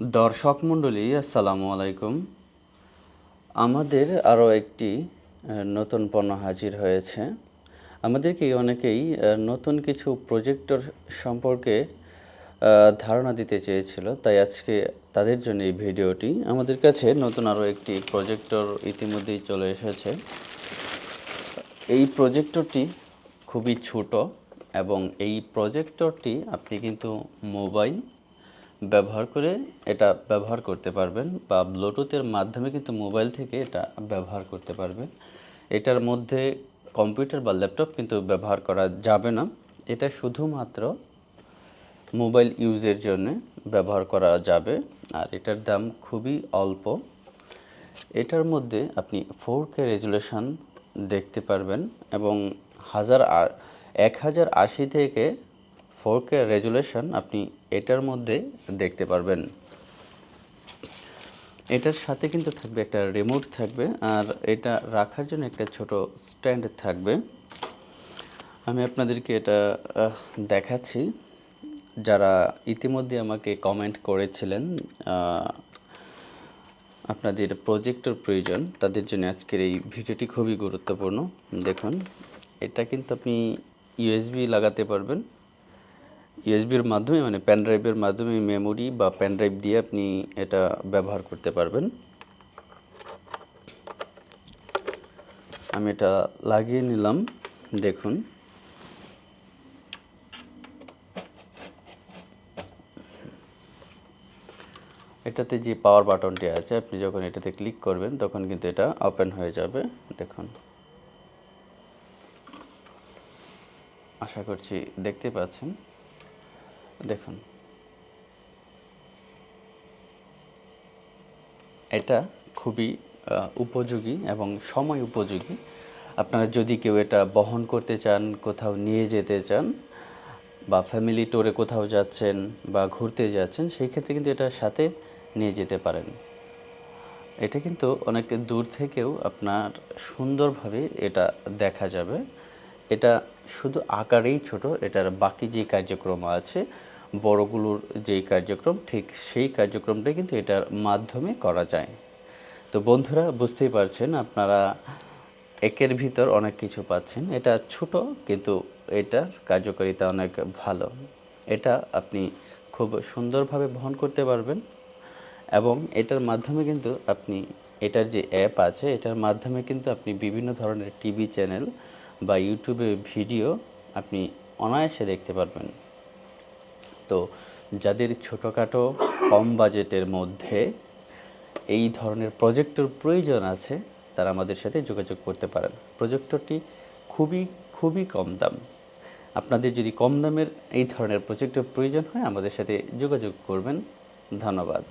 দর্শক মণ্ডলী, আসসালামু আলাইকুম। আমাদের আরও একটি নতুন পণ্য হাজির হয়েছে। আমাদেরকে অনেকেই নতুন কিছু প্রজেক্টর সম্পর্কে ধারণা দিতে চেয়েছিল, তাই আজকে তাদের জন্য এই ভিডিওটি। আমাদের কাছে নতুন আরও একটি প্রজেক্টর ইতিমধ্যেই চলে এসেছে। এই প্রজেক্টরটি খুবই ছোট এবং এই প্রজেক্টরটি আপনি কিন্তু মোবাইল ব্যবহার করে এটা ব্যবহার করতে পারবেন বা ব্লুটুথের মাধ্যমে কিন্তু মোবাইল থেকে এটা ব্যবহার করতে পারবেন। এটার মধ্যে কম্পিউটার বা ল্যাপটপ কিন্তু ব্যবহার করা যাবে না। এটা শুধুমাত্র মোবাইল ইউজের জন্য ব্যবহার করা যাবে। আর এটার দাম খুবই অল্প। এটার মধ্যে আপনি ফোর কে রেজুলেশন দেখতে পারবেন এবং হাজার এক হাজার আশি থেকে ফোর কে রেজুলেশন আপনি এটার মধ্যে দেখতে পারবেন। এটার সাথে কিন্তু থাকবে একটা রিমোট থাকবে আর এটা রাখার জন্য একটা ছোট স্ট্যান্ড থাকবে। আমি আপনাদেরকে এটা দেখাচ্ছি। যারা ইতিমধ্যে আমাকে কমেন্ট করেছিলেন আপনাদের প্রজেক্টর প্রয়োজন, তাদের জন্য আজকের এই ভিডিওটি খুবই গুরুত্বপূর্ণ। দেখুন, এটা কিন্তু আপনি ইউএসবি লাগাতে পারবেন। ইউএসবির মাধ্যমে মানে পেন ড্রাইভের মাধ্যমে মেমোরি বা পেন ড্রাইভ দিয়ে আপনি এটা ব্যবহার করতে পারবেন। আমি এটা লাগিয়ে নিলাম, দেখুন। এটাতে যে পাওয়ার বাটনটি আছে, আপনি যখন এটাতে ক্লিক করবেন, তখন কিন্তু এটা ওপেন হয়ে যাবে, দেখুন। আশা করছি দেখতে পাচ্ছেন। দেখুন। এটা খুবই উপযোগী এবং সময় উপযোগী। আপনারা যদি কেউ এটা বহন করতে চান, কোথাও নিয়ে যেতে চান বা ফ্যামিলি ট্যুরে কোথাও যাচ্ছেন বা ঘুরতে যাচ্ছেন, সেই ক্ষেত্রে কিন্তু এটা সাথে নিয়ে যেতে পারেন। এটা কিন্তু অনেক দূর থেকেও আপনার সুন্দরভাবে এটা দেখা যাবে। এটা শুধু আকারেই ছোট, এটার বাকি যে কার্যক্রম আছে বড়গুলোর যেই কার্যক্রম, ঠিক সেই কার্যক্রমটাই কিন্তু এটার মাধ্যমে করা যায়। তো বন্ধুরা, বুঝতেই পারছেন আপনারা একের ভিতর অনেক কিছু পাচ্ছেন। এটা ছোট, কিন্তু এটার কার্যকারিতা অনেক ভালো। এটা আপনি খুব সুন্দরভাবে বহন করতে পারবেন এবং এটার মাধ্যমে কিন্তু আপনি, এটার যে অ্যাপ আছে, এটার মাধ্যমে কিন্তু আপনি বিভিন্ন ধরনের টিভি চ্যানেল বা ইউটিউবে ভিডিও আপনি অনায়াসে দেখতে পারবেন। তো যাদের ছোটোখাটো কম বাজেটের মধ্যে এই ধরনের প্রজেক্টর প্রয়োজন আছে, তারা আমাদের সাথে যোগাযোগ করতে পারেন। প্রজেক্টরটি খুবই খুবই কম দাম। আপনাদের যদি কম দামের এই ধরনের প্রজেক্টর প্রয়োজন হয়, আমাদের সাথে যোগাযোগ করবেন। ধন্যবাদ।